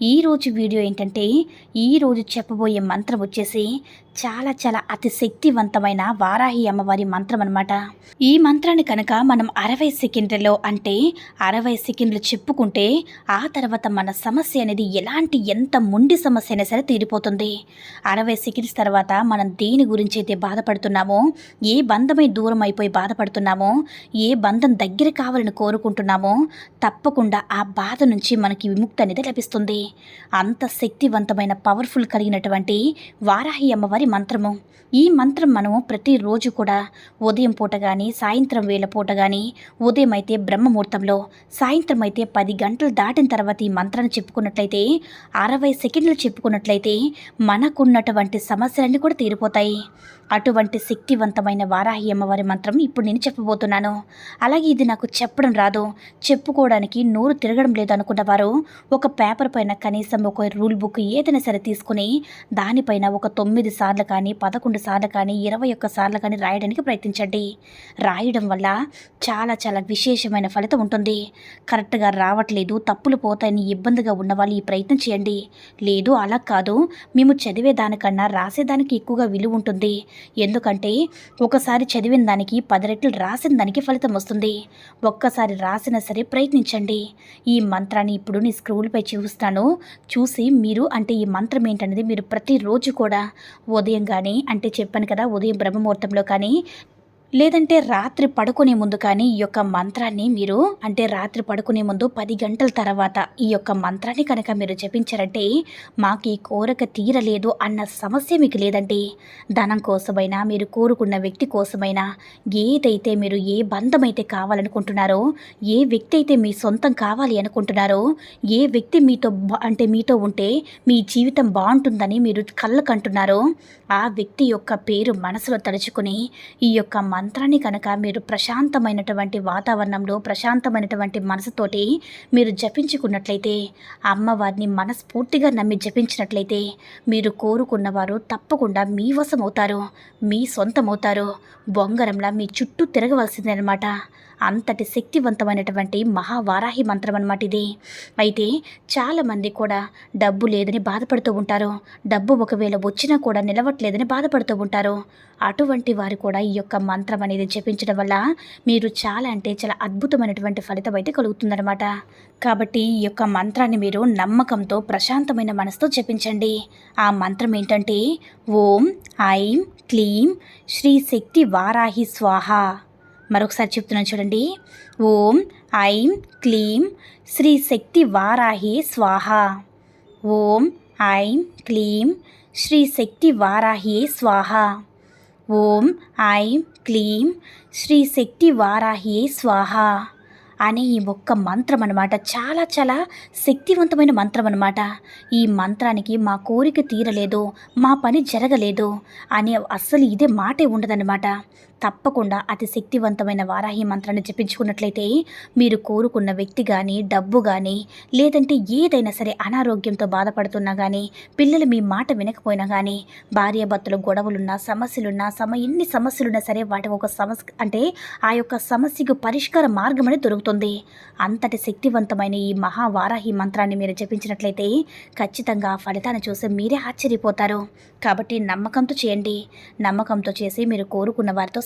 ఈరోజు వీడియో ఏంటంటే ఈరోజు చెప్పబోయే మంత్రం వచ్చేసి చాలా చాలా అతి శక్తివంతమైన వారాహి అమ్మవారి మంత్రం అనమాట ఈ మంత్రాన్ని కనుక మనం అరవై సెకండ్లలో అంటే అరవై సెకండ్లు చెప్పుకుంటే ఆ తర్వాత మన సమస్య అనేది ఎలాంటి ఎంత మొండి సమస్య అయినా సరే తీరిపోతుంది. అరవై సెకండ్స్ తర్వాత మనం దేని గురించి అయితే బాధపడుతున్నామో ఏ బంధమై దూరం అయిపోయి బాధపడుతున్నామో ఏ బంధం దగ్గర కావాలని కోరుకుంటున్నామో తప్పకుండా ఆ బాధ నుంచి మనకి విముక్తి అనేది లభిస్తుంది. అంత శక్తివంతమైన పవర్ఫుల్ కలిగినటువంటి వారాహి అమ్మవారి మంత్రము. ఈ మంత్రం మనము ప్రతిరోజు కూడా ఉదయం పూట కానీ సాయంత్రం వేళ పూట కానీ ఉదయం అయితే బ్రహ్మముహూర్తంలో సాయంత్రం అయితే పది గంటలు దాటిన తర్వాత ఈ మంత్రాన్ని చెప్పుకున్నట్లయితే అరవై సెకండ్లు చెప్పుకున్నట్లయితే మనకున్నటువంటి సమస్యలన్నీ కూడా తీరిపోతాయి. అటువంటి శక్తివంతమైన వారాహి అమ్మవారి మంత్రం ఇప్పుడు నేను చెప్పబోతున్నాను. అలాగే ఇది నాకు చెప్పడం రాదు. చెప్పుకోవడానికి నోరు తిరగడం లేదు అనుకున్న వారు ఒక పేపర్ పైన కనీసం ఒక రూల్ బుక్ ఏదైనా సరే తీసుకుని దానిపైన ఒక తొమ్మిది సార్లు కానీ పదకొండు సార్లు కానీ ఇరవై ఒక్క సార్లు కానీ రాయడానికి ప్రయత్నించండి. రాయడం వల్ల చాలా చాలా విశేషమైన ఫలితం ఉంటుంది. కరెక్ట్గా రావట్లేదు తప్పులు పోతాయని ఇబ్బందిగా ఉన్న వాళ్ళు ఈ ప్రయత్నం చేయండి. లేదు అలా కాదు. మేము చదివే దానికన్నా రాసేదానికి ఎక్కువగా విలువ ఉంటుంది. ఎందుకంటే ఒకసారి చదివిన దానికి పది రెట్లు రాసిన దానికి ఫలితం వస్తుంది. ఒక్కసారి రాసినా సరే ప్రయత్నించండి. ఈ మంత్రాన్ని ఇప్పుడు నీ స్క్రూల్పై చూస్తాను చూసి మీరు అంటే ఈ మంత్రం ఏంటనేది మీరు ప్రతిరోజు కూడా ఉదయం కానీ అంటే చెప్పాను కదా ఉదయం బ్రహ్మముహూర్తంలో కానీ లేదంటే రాత్రి పడుకునే ముందు కానీ ఈ యొక్క మంత్రాన్ని మీరు అంటే రాత్రి పడుకునే ముందు పది గంటల తర్వాత ఈ యొక్క మంత్రాన్ని కనుక మీరు జపించారంటే మాకు ఈ కోరిక తీరలేదు అన్న సమస్య మీకు లేదండి ధనం కోసమైనా మీరు కోరుకున్న వ్యక్తి కోసమైనా ఏదైతే మీరు ఏ బంధం అయితే కావాలనుకుంటున్నారో ఏ వ్యక్తి అయితే మీ సొంతం కావాలి అనుకుంటున్నారో ఏ వ్యక్తి మీతో అంటే మీతో ఉంటే మీ జీవితం బాగుంటుందని మీరు కళ్ళకంటున్నారో ఆ వ్యక్తి యొక్క పేరు మనసులో తలుచుకుని ఈ యొక్క మంత్రాన్ని కనుక మీరు ప్రశాంతమైనటువంటి వాతావరణంలో ప్రశాంతమైనటువంటి మనసుతోటి మీరు జపించుకున్నట్లయితే అమ్మవారిని మనస్ఫూర్తిగా నమ్మి జపించినట్లయితే మీరు కోరుకున్నవారు తప్పకుండా మీ వశమవుతారు మీ సొంతమవుతారు. బొంగరంలా మీ చుట్టూ తిరగవలసిందనమాట. అంతటి శక్తివంతమైనటువంటి మహావారాహి మంత్రం అన్నమాట ఇది. అయితే చాలామంది కూడా డబ్బు లేదని బాధపడుతూ ఉంటారు. డబ్బు ఒకవేళ వచ్చినా కూడా నిలవట్లేదని బాధపడుతూ ఉంటారు. అటువంటి వారు కూడా ఈ యొక్క మంత్రం అనేది జపించడం వల్ల మీరు చాలా అంటే చాలా అద్భుతమైనటువంటి ఫలితం అయితే కలుగుతుందన్నమాట. కాబట్టి ఈ యొక్క మంత్రాన్ని మీరు నమ్మకంతో ప్రశాంతమైన మనసుతో జపించండి. ఆ మంత్రం ఏంటంటే ఓం ఐం క్లీం శ్రీ శక్తి వారాహి స్వాహ. మరొకసారి చెప్తున్నాను చూడండి. ఓం ఐం క్లీం శ్రీ శక్తి వారాహి స్వాహ. ఓం ఐం క్లీం శ్రీ శక్తి వారాహి స్వాహ. ఓం ఐం క్లీం శ్రీ శక్తి వారాహి స్వాహ అనే ఈ ఒక్క మంత్రం అనమాట చాలా చాలా శక్తివంతమైన మంత్రం అనమాట ఈ మంత్రానికి మా కోరిక తీరలేదు మా పని జరగలేదు అనే అస్సలు ఇదే మాటే ఉండదన్నమాట. తప్పకుండా అతి శక్తివంతమైన వారాహి మంత్రాన్ని జపించుకున్నట్లయితే మీరు కోరుకున్న వ్యక్తి కానీ డబ్బు కానీ లేదంటే ఏదైనా సరే అనారోగ్యంతో బాధపడుతున్నా కానీ పిల్లలు మీ మాట వినకపోయినా కానీ భార్యాభర్తలు గొడవలున్నా సమస్యలున్నా సమ ఎన్ని సమస్యలున్నా సరే వాటి ఒక సమస్య అంటే ఆ యొక్క సమస్యకు పరిష్కార మార్గం అనేది దొరుకుతుంది. అంతటి శక్తివంతమైన ఈ మహావారాహి మంత్రాన్ని మీరు జపించినట్లయితే ఖచ్చితంగా ఆ ఫలితాన్ని చూసి మీరే ఆశ్చర్యపోతారు. కాబట్టి నమ్మకంతో చేయండి. నమ్మకంతో చేసి మీరు కోరుకున్న వారితో